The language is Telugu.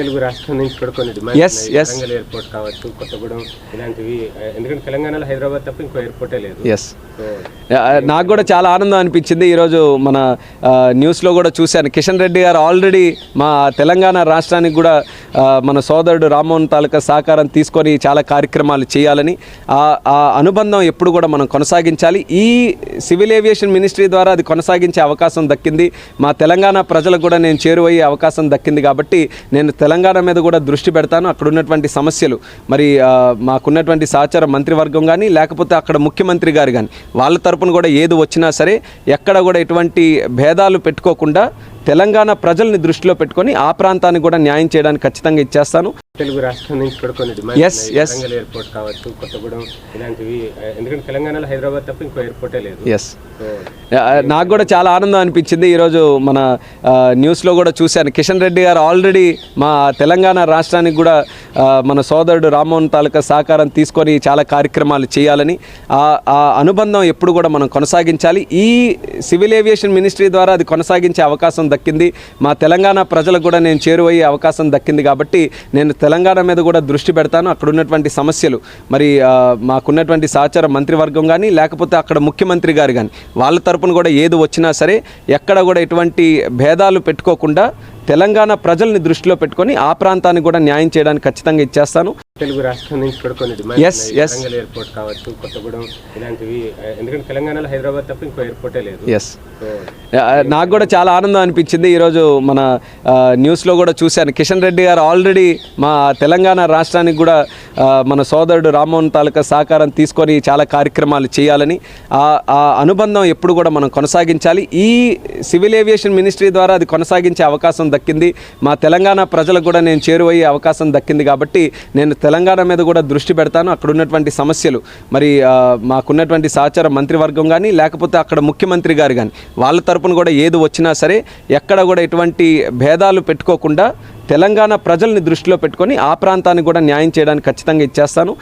తెలుగు రాష్ట్రం నుంచి కూడా కొన్ని. వరంగల్ ఎయిర్పోర్ట్ కావచ్చు కొత్తగూడెం ఇలాంటివి. ఎందుకంటే తెలంగాణలో హైదరాబాద్ తప్ప ఇంకో ఎయిర్పోర్టే లేదు. ఎస్ సో నాకు కూడా చాలా ఆనందం అనిపించింది. ఈరోజు మన న్యూస్లో కూడా చూశాను. కిషన్ రెడ్డి గారు ఆల్రెడీ మా తెలంగాణ రాష్ట్రానికి కూడా మన సోదరుడు రామ్మోహన్ తాలూకా సహకారం తీసుకొని చాలా కార్యక్రమాలు చేయాలని ఆ ఆ అనుబంధం ఎప్పుడు కూడా మనం కొనసాగించాలి. ఈ సివిల్ ఏవియేషన్ మినిస్ట్రీ ద్వారా అది కొనసాగించే అవకాశం దక్కింది. మా తెలంగాణ ప్రజలకు కూడా నేను చేరువయ్యే అవకాశం దక్కింది కాబట్టి నేను తెలంగాణ తెలంగాణ మీద కూడా దృష్టి పెడతాను. అక్కడ ఉన్నటువంటి సమస్యలు. మరి మాకున్నటువంటి సహచార మంత్రివర్గం కానీ లేకపోతే అక్కడ ముఖ్యమంత్రి గారు కానీ వాళ్ళ తరపున కూడా ఏది వచ్చినా సరే ఎక్కడ కూడా ఎటువంటి భేదాలు పెట్టుకోకుండా తెలంగాణ ప్రజల్ని దృష్టిలో పెట్టుకొని ఆ ప్రాంతానికి కూడా న్యాయం చేయడానికి ఖచ్చితంగా ఇచ్చేస్తాను. తెలుగు రాష్ట్రం నుంచి కూడా కొన్ని. వరంగల్ ఎయిర్పోర్ట్ కావచ్చు కొత్తగూడెం ఇలాంటివి. ఎందుకంటే తెలంగాణలో హైదరాబాద్ తప్ప ఇంకో ఎయిర్పోర్టే లేదు. ఎస్ నాకు కూడా చాలా ఆనందం అనిపించింది. ఈరోజు మన న్యూస్లో కూడా చూశాను. కిషన్ రెడ్డి గారు ఆల్రెడీ మా తెలంగాణ రాష్ట్రానికి కూడా మన సోదరుడు రామ్మోహన్ తాలూకా సహకారం తీసుకొని చాలా కార్యక్రమాలు చేయాలని ఆ ఆ అనుబంధం ఎప్పుడు కూడా మనం కొనసాగించాలి. ఈ సివిల్ ఏవియేషన్ మినిస్ట్రీ ద్వారా అది కొనసాగించే అవకాశం దక్కింది. మా తెలంగాణ ప్రజలకు కూడా నేను చేరువయ్యే అవకాశం దక్కింది కాబట్టి నేను తెలంగాణ మీద కూడా దృష్టి పెడతాను. అక్కడ ఉన్నటువంటి సమస్యలు. మరి మాకున్నటువంటి సహచార మంత్రివర్గం కానీ లేకపోతే అక్కడ ముఖ్యమంత్రి గారు కానీ వాళ్ళ తరపున కూడా ఏది వచ్చినా సరే ఎక్కడ కూడా ఎటువంటి భేదాలు పెట్టుకోకుండా తెలంగాణ ప్రజల్ని దృష్టిలో పెట్టుకొని ఆ ప్రాంతానికి కూడా న్యాయం చేయడానికి ఖచ్చితంగా ఇచ్చేస్తాను. తెలుగు రాష్ట్రం నుంచి కూడా కొన్ని. వరంగల్ ఎయిర్పోర్ట్ కావచ్చు కొత్తగూడెం ఇలాంటివి ఎందుకంటే తెలంగాణలో హైదరాబాద్ తప్ప ఇంకో ఎయిర్పోర్టే లేదు. ఎస్ నాకు కూడా చాలా ఆనందం అనిపించింది. ఈరోజు మన న్యూస్లో కూడా చూశాను. కిషన్ రెడ్డి గారు ఆల్రెడీ మా తెలంగాణ రాష్ట్రానికి కూడా మన సోదరుడు రామ్మోహన్ తాలూకా సహకారం తీసుకొని చాలా కార్యక్రమాలు చేయాలని ఆ ఆ అనుబంధం ఎప్పుడు కూడా మనం కొనసాగించాలి. ఈ సివిల్ ఏవియేషన్ మినిస్ట్రీ ద్వారా అది కొనసాగించే అవకాశం దక్కింది. మా తెలంగాణ ప్రజలకు కూడా నేను చేరువయ్యే అవకాశం దక్కింది కాబట్టి నేను తెలంగాణ మీద కూడా దృష్టి పెడతాను. అక్కడ ఉన్నటువంటి సమస్యలు మరి మాకున్నటువంటి సహచార మంత్రివర్గం కానీ లేకపోతే అక్కడ ముఖ్యమంత్రి గారు కానీ వాళ్ళ తరపున కూడా ఏది వచ్చినా సరే ఎక్కడ కూడా ఎటువంటి భేదాలు పెట్టుకోకుండా తెలంగాణ ప్రజల్ని దృష్టిలో పెట్టుకొని ఆ ప్రాంతానికి కూడా న్యాయం చేయడానికి ఖచ్చితంగా ఇచ్చేస్తాను.